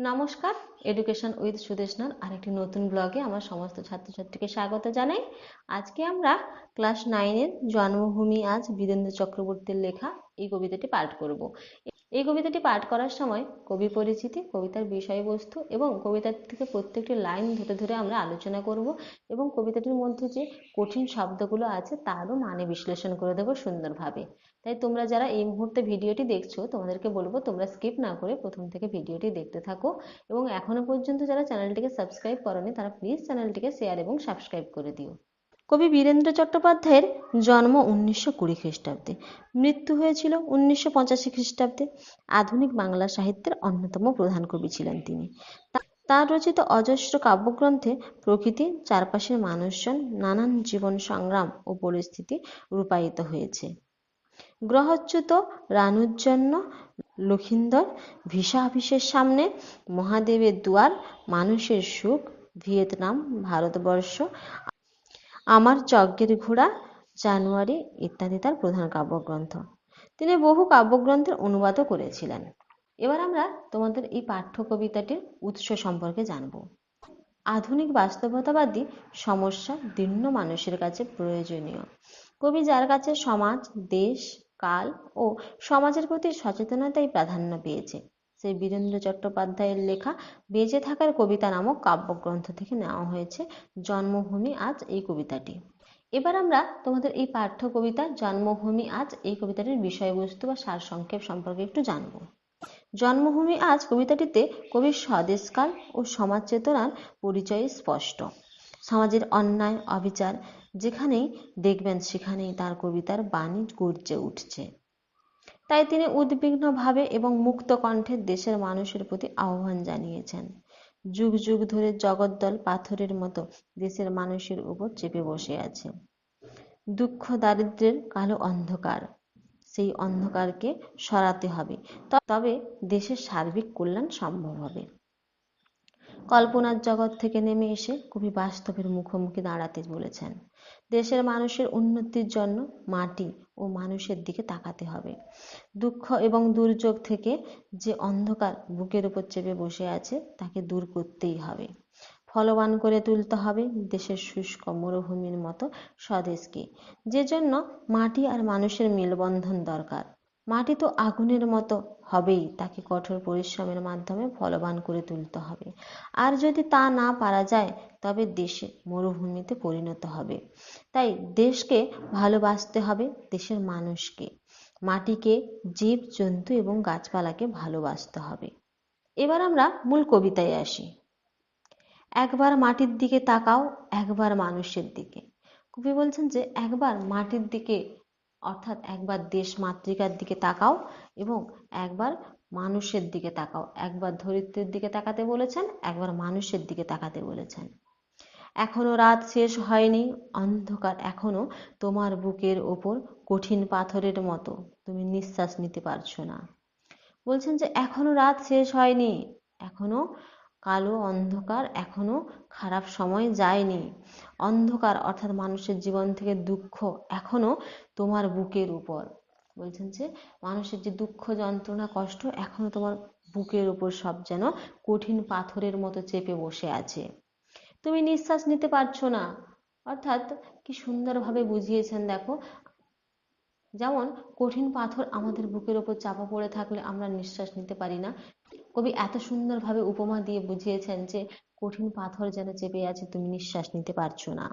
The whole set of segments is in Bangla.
নমস্কার এডুকেশন উইথ সুদেশনার আরেকটি নতুন ব্লগে আমার সমস্ত ছাত্রছাত্রীকে স্বাগত জানাই। আজকে আমরা ক্লাস নাইনের জন্মভূমি আজ বীরেন্দ্র চক্রবর্তীর লেখা এই কবিতাটি পাঠ করব। এই কবিতাটি পাঠ করার সময় কবি পরিচিতি, কবিতার বিষয়বস্তু এবং কবিতার থেকে প্রত্যেকটি লাইন ধরে ধরে আমরা আলোচনা করব এবং কবিতাটির মধ্যে যে কঠিন শব্দগুলো আছে তারও মানে বিশ্লেষণ করে দেবো সুন্দরভাবে। তাই তোমরা যারা এই মুহূর্তে ভিডিওটি দেখছ, তোমাদেরকে বলব তোমরা স্কিপ না করে প্রথম থেকে ভিডিওটি দেখতে থাকো এবং এখনও পর্যন্ত যারা চ্যানেলটিকে সাবস্ক্রাইব করনি, তারা প্লিজ চ্যানেলটিকে শেয়ার এবং সাবস্ক্রাইব করে দিও। কবি বীরেন্দ্র চট্টোপাধ্যায়ের জন্ম উনিশশো কুড়ি খ্রিস্টাব্দে। মৃত্যু হয়েছিল উনিশশো পঁচাশি খ্রিস্টাব্দে। আধুনিক বাংলা সাহিত্যের অন্যতম প্রধান কবি ছিলেন তিনি। তার রচিত অজস্র কাব্যগ্রন্থে প্রকৃতি, চারপাশের মানুষজন, নানান জীবন সংগ্রাম ও পরিস্থিতি রূপায়িত হয়েছে। গ্রহচ্যুত রানুর জন্য লক্ষিন্দর ভিসা অফিসের সামনে মহাদেবের দুয়ার, মানুষের সুখ, ভিয়েতনাম, ভারতবর্ষ আমার যজ্ঞের ঘোড়া, জানুয়ারি ইত্যাদি তার প্রধান কাব্যগ্রন্থ। তিনি বহু কাব্যগ্রন্থের অনুবাদও করেছিলেন। এবার আমরা তোমাদের এই পাঠ্য কবিতাটির উৎস সম্পর্কে জানব। আধুনিক বাস্তবতাবাদী সমস্যা দীর্ণ মানুষের কাছে প্রয়োজনীয়। কবি যার কাছে সমাজ, দেশ, কাল ও সমাজের প্রতি সচেতনতাই প্রাধান্য পেয়েছে সেই বীরেন্দ্র চট্টোপাধ্যায়ের লেখা বেঁচে থাকার কবিতা নামক কাব্যগ্রন্থ থেকে নেওয়া হয়েছে। জন্মভূমি আজ এই কবিতাটি। এবার আমরা তোমাদের এই পাঠ্য কবিতা জন্মভূমি আজ এই কবিতাটির বিষয়বস্তু বা সারসংক্ষেপ সম্পর্কে একটু জানব। জন্মভূমি আজ কবিতাটিতে কবির স্বদেশকাল ও সমাজ চেতনার পরিচয় স্পষ্ট। সমাজের অন্যায়, অবিচার যেখানেই দেখবেন সেখানেই তার কবিতার বাণী গর্জে উঠছে। তাই তিনি উদ্বিগ্নভাবে এবং মুক্ত কণ্ঠে দেশের মানুষের প্রতি আহ্বান জানিয়েছেন। যুগ যুগ ধরে জগদ্দল পাথরের মতো দেশের মানুষের উপর চেপে বসে আছে। দুঃখ দারিদ্রের কালো অন্ধকার, সেই অন্ধকারকে সরাতে হবে। তবে দেশের সার্বিক কল্যাণ সম্ভব হবে। কল্পনার জগৎ থেকে নেমে এসে কবি বাস্তবের মুখোমুখি দাঁড়াতে বলেছেন, দেশের মানুষের উন্নতির জন্য মাটি ও মানুষের দিকে তাকাতে হবে। দুঃখ এবং দুর্যোগ থেকে যে অন্ধকার বুকের উপর চেপে বসে আছে, তাকে দূর করতেই হবে। ফলবান করে তুলতে হবে দেশের শুষ্ক মরুভূমির মতো স্বদেশকে। যে জন্য মাটি আর মানুষের মেলবন্ধন দরকার। মাটি তো আগুনের মতো হবেই, তাকে কঠোর পরিশ্রমের মাধ্যমে ফলবান করে তুলতে হবে। আর যদি তা না পারা যায়, তবে দেশে মরুভূমিতে পরিণত হবে। তাই দেশকে ভালোবাসতে হবে, দেশের মানুষকে। মাটিকে, জীব, জন্তু এবং গাছপালাকে ভালোবাসতে হবে। এবার আমরা মূল কবিতায় আসি। একবার মাটির দিকে তাকাও, একবার মানুষের দিকে। কবি বলছেন যে, একবার মাটির দিকে অর্থাৎ একবার দেশ মাতৃকার দিকে তাকাও এবং একবার মানুষের দিকে তাকাও। একবার ধরিত্রীর দিকে তাকাতে বলেছেন, একবার মানুষের দিকে তাকাতে বলেছেন। এখনও রাত শেষ হয়নি, অন্ধকার এখনও তোমার বুকের ওপর কঠিন পাথরের মতো। তুমি নিঃশ্বাস নিতে পারছ না। বলছেন যে, এখনও রাত শেষ হয়নি, এখনও কালো অন্ধকার এখনও খারাপ সময় যায়নি। অন্ধকার অর্থাৎ মানুষের জীবন থেকে দুঃখ এখনও তোমার বুকের উপর। বলছেন যে, মানুষের যে দুঃখ, যন্ত্রণা, কষ্ট এখনও তোমার বুকের উপর সব যেন কঠিন পাথরের মতো চেপে বসে আছে। তুমি নিঃশ্বাস নিতে পারছ না। অর্থাৎ কি সুন্দরভাবে বুঝিয়েছেন দেখো, যেমন কঠিন পাথর আমাদের বুকের ওপর চাপা পড়ে থাকলে আমরা নিঃশ্বাস নিতে পারি না কবি এত সুন্দরভাবে উপমা দিয়ে বুঝিয়েছেন যে, কঠিন পাথর যেন চেপে আছে, তুমি নিঃশ্বাস নিতে পারছ না।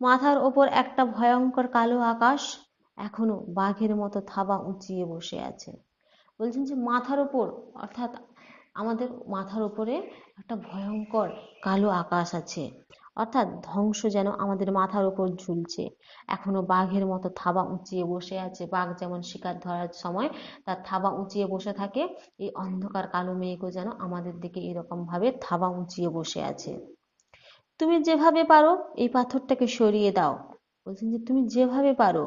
মাথার ওপর একটা ভয়ঙ্কর কালো আকাশ এখনও বাঘের মতো থাবা উঁচিয়ে বসে আছে। বলছেন যে, মাথার ওপর, অর্থাৎ আমাদের মাথার ওপরে একটা ভয়ঙ্কর কালো আকাশ আছে। অর্থাৎ ধ্বংস যেন আমাদের মাথার উপর ঝুলছে। এখনও বাঘের মতো থাবা উঁচিয়ে বসে আছে। বাঘ যেমন শিকার ধরার সময় তার থাবা উঁচিয়ে বসে থাকে, এই অন্ধকার কালো মেঘও যেন আমাদের দিকে এরকম ভাবে থাবা উঁচিয়ে বসে আছে। তুমি যেভাবে পারো এই পাথরটাকে সরিয়ে দাও। বলছেন যে, তুমি যেভাবে পারো,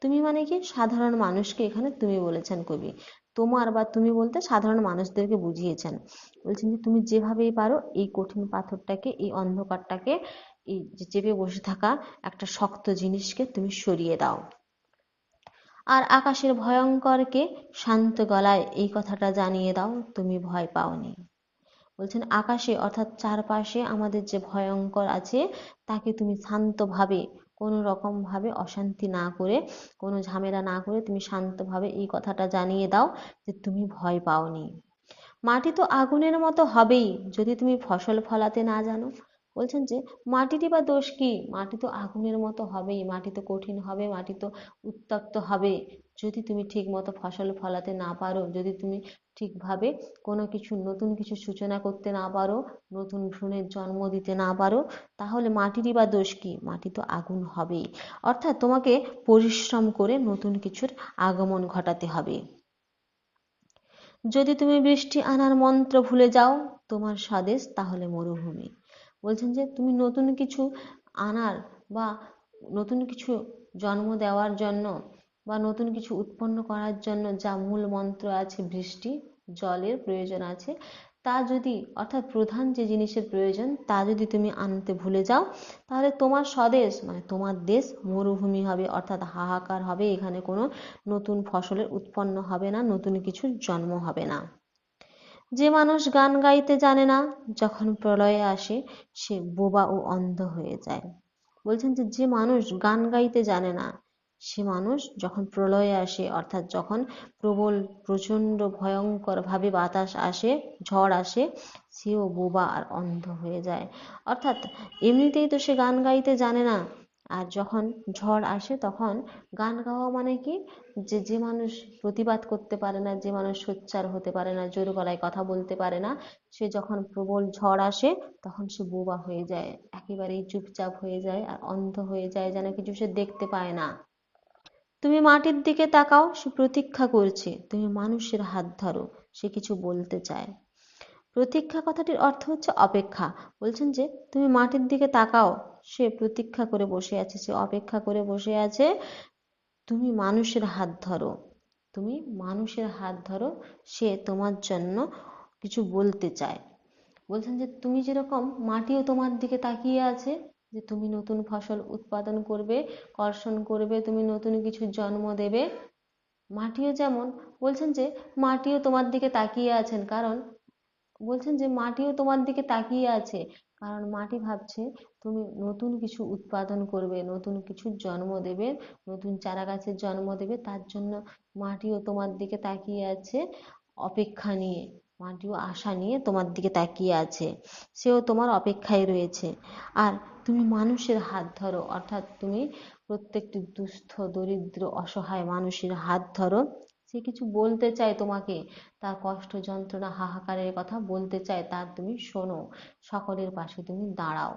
তুমি মানে কি? সাধারণ মানুষকে এখানে তুমি বলেছেন কবি। তোমার বা তুমি বলতে সাধারণ মানুষদেরকে বুঝিয়েছেন। বলছেন যে, তুমি যেভাবেই পারো এই কঠিন পাথরটাকে, এই অন্ধকারটাকে, এই যে চেপে বসে থাকা একটা শক্ত জিনিসকে তুমি সরিয়ে দাও। আর আকাশের ভয়ঙ্করকে শান্ত গলায় এই কথাটা জানিয়ে দাও, তুমি ভয় পাওনি। বলছেন, আকাশে অর্থাৎ চারপাশে আমাদের যে ভয়ঙ্কর আছে, তাকে তুমি শান্তভাবে কোনো রকম ভাবে অশান্তি না করে, কোনো ঝামেলা না করে তুমি শান্তভাবে এই কথাটা জানিয়ে দাও যে তুমি ভয় পাওনি। মাটি তো আগুনের মতো হবেই যদি তুমি ফসল ফলাতে না জানো। বলছেন যে, মাটিরই বা দোষ কি? মাটি তো আগুনের মতো হবেই, মাটি তো কঠিন হবে, মাটি তো উত্তপ্ত হবে। যদি তুমি ঠিক মতো ফসল ফলাতে না পারো, যদি তুমি ঠিকভাবে কোনো কিছু, নতুন কিছু সূচনা করতে না পারো, নতুন ভ্রূণের জন্ম দিতে না পারো, তাহলে মাটিরই বা দোষ কি? মাটি তো আগুন হবেই। অর্থাৎ তোমাকে পরিশ্রম করে নতুন কিছুর আগমন ঘটাতে হবে। যদি তুমি বৃষ্টি আনার মন্ত্র ভুলে যাও, তোমার স্বদেশ তাহলে মরুভূমি। বলছেন যে তুমি নতুন কিছু আনার বা নতুন কিছু জন্ম দেওয়ার জন্য বা নতুন কিছু উৎপন্ন করার জন্য যা মূল মন্ত্র আছে, বৃষ্টি, জলের প্রয়োজন আছে, তা যদি, অর্থাৎ প্রধান যে জিনিসের প্রয়োজন, তা যদি তুমি আনতে ভুলে যাও, তাহলে তোমার স্বদেশ মানে তোমার দেশ মরুভূমি হবে, অর্থাৎ হাহাকার হবে, এখানে কোনো নতুন ফসলের উৎপন্ন হবে না, নতুন কিছুর জন্ম হবে না। যে মানুষ গান গাইতে জানে না, যখন প্রলয়ে আসে, সে বোবা ও অন্ধ হয়ে যায়। বলছেন যে যে মানুষ গান গাইতে জানে না সে মানুষ যখন প্রলয়ে আসে, অর্থাৎ যখন প্রবল, প্রচণ্ড, ভয়ঙ্করভাবে বাতাস আসে, ঝড় আসে, সেও বোবা আর অন্ধ হয়ে যায়। অর্থাৎ এমনিতেই তো সে গান গাইতে জানে না। আর যখন ঝড় আসে, তখন গান গাওয়া মানে কি? যে যে মানুষ প্রতিবাদ করতে পারে না, যে মানুষ সোচ্চার হতে পারে না, জোর গলায় কথা বলতে পারে না, সে যখন প্রবল ঝড় আসে, তখন সে বোবা হয়ে যায়, একেবারেই চুপচাপ হয়ে যায় আর অন্ধ হয়ে যায়, যেন কিছু সে দেখতে পায় না। তুমি মাটির দিকে তাকাও, সে প্রতীক্ষা করছে। তুমি মানুষের হাত ধরো, সে কিছু বলতে চায়। প্রতীক্ষা কথাটির অর্থ হচ্ছে অপেক্ষা। বলছেন যে, তুমি মাটির দিকে তাকাও, সে প্রতীক্ষা করে বসে আছে, সে অপেক্ষা করে বসে আছে। তুমি মানুষের হাত ধরো, তুমি মানুষের হাত ধরো, সে তোমার জন্য কিছু বলতে চায়। বলছেন যে, তুমি যেরকম মাটিও তোমার দিকে তাকিয়ে আছে যে তুমি নতুন ফসল উৎপাদন করবে, কর্ষণ করবে, তুমি নতুন কিছু জন্ম দেবে। মাটিও যেমন, বলছেন যে মাটিও তোমার দিকে তাকিয়ে আছেন, কারণ বলছেন যে মাটিও তোমার দিকে তাকিয়ে আছে, কারণ মাটি ভাবছে তুমি নতুন কিছু উৎপাদন করবে, নতুন কিছু জন্ম দেবে, নতুন চারা গাছের জন্ম দেবে, তার জন্য মাটিও তোমার দিকে তাকিয়ে আছে, অপেক্ষা নিয়ে, মাটিও আশা নিয়ে তোমার দিকে তাকিয়ে আছে, সেও তোমার অপেক্ষায় রয়েছে। আর তুমি মানুষের হাত ধরো, অর্থাৎ তুমি প্রত্যেকটি দুস্থ, দরিদ্র, অসহায় মানুষের হাত ধরো। সে কিছু বলতে চায় তোমাকে, তার কষ্ট যন্ত্রণা হাহাকারের কথা বলতে চায়, তার তুমি শোনো, সকলের পাশে তুমি দাঁড়াও।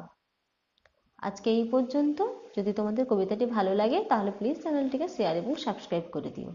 আজকে এই পর্যন্ত। যদি তোমাদের কবিতাটি ভালো লাগে, তাহলে প্লিজ চ্যানেলটিকে শেয়ার এবং সাবস্ক্রাইব করে দিও।